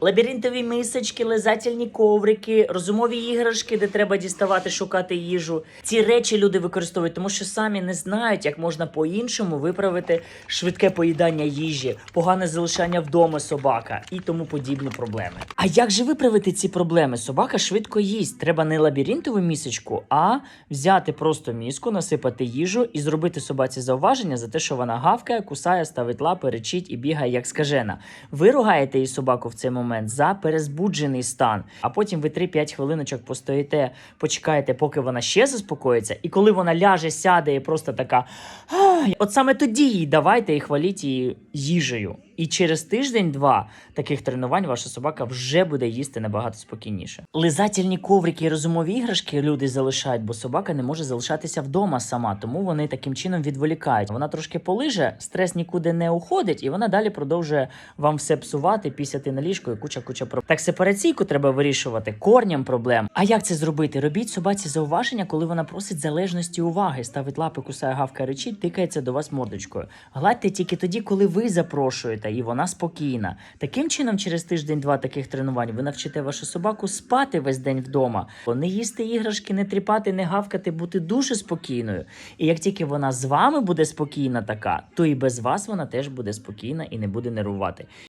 Лабіринтові мисочки, лизательні коврики, розумові іграшки, де треба діставати, шукати їжу. Ці речі люди використовують, тому що самі не знають, як можна по-іншому виправити швидке поїдання їжі, погане залишання вдома собака і тому подібні проблеми. А як же виправити ці проблеми? Собака швидко їсть. Треба не лабіринтову місочку, а взяти просто міску, насипати їжу і зробити собаці зауваження за те, що вона гавкає, кусає, ставить лапи, речить і бігає як скажена. Ви ругаєте її собаку в цей момент за перезбуджений стан, а потім ви 3-5 хвилиночок постоїте, почекаєте, поки вона ще заспокоїться, і коли вона ляже, сяде і просто така. От саме тоді їй давайте і хваліть її їжею. І через тиждень-два таких тренувань ваша собака вже буде їсти набагато спокійніше. Лизательні коврики і розумові іграшки люди залишають, бо собака не може залишатися вдома сама, тому вони таким чином відволікають. Вона трошки полиже, стрес нікуди не уходить, і вона далі продовжує вам все псувати, пісяти на ліжко і куча куча проблем. Так сепараційку треба вирішувати корням проблем. А як це зробити? Робіть собаці зауваження, коли вона просить залежності уваги, ставить лапи, кусає гавка речить, тикається до вас мордочкою. Гладьте тільки тоді, коли ви запрошуєте, і вона спокійна. Таким чином, через тиждень-два таких тренувань ви навчите вашу собаку спати весь день вдома, не їсти іграшки, не тріпати, не гавкати, бути дуже спокійною. І як тільки вона з вами буде спокійна така, то і без вас вона теж буде спокійна і не буде нервувати.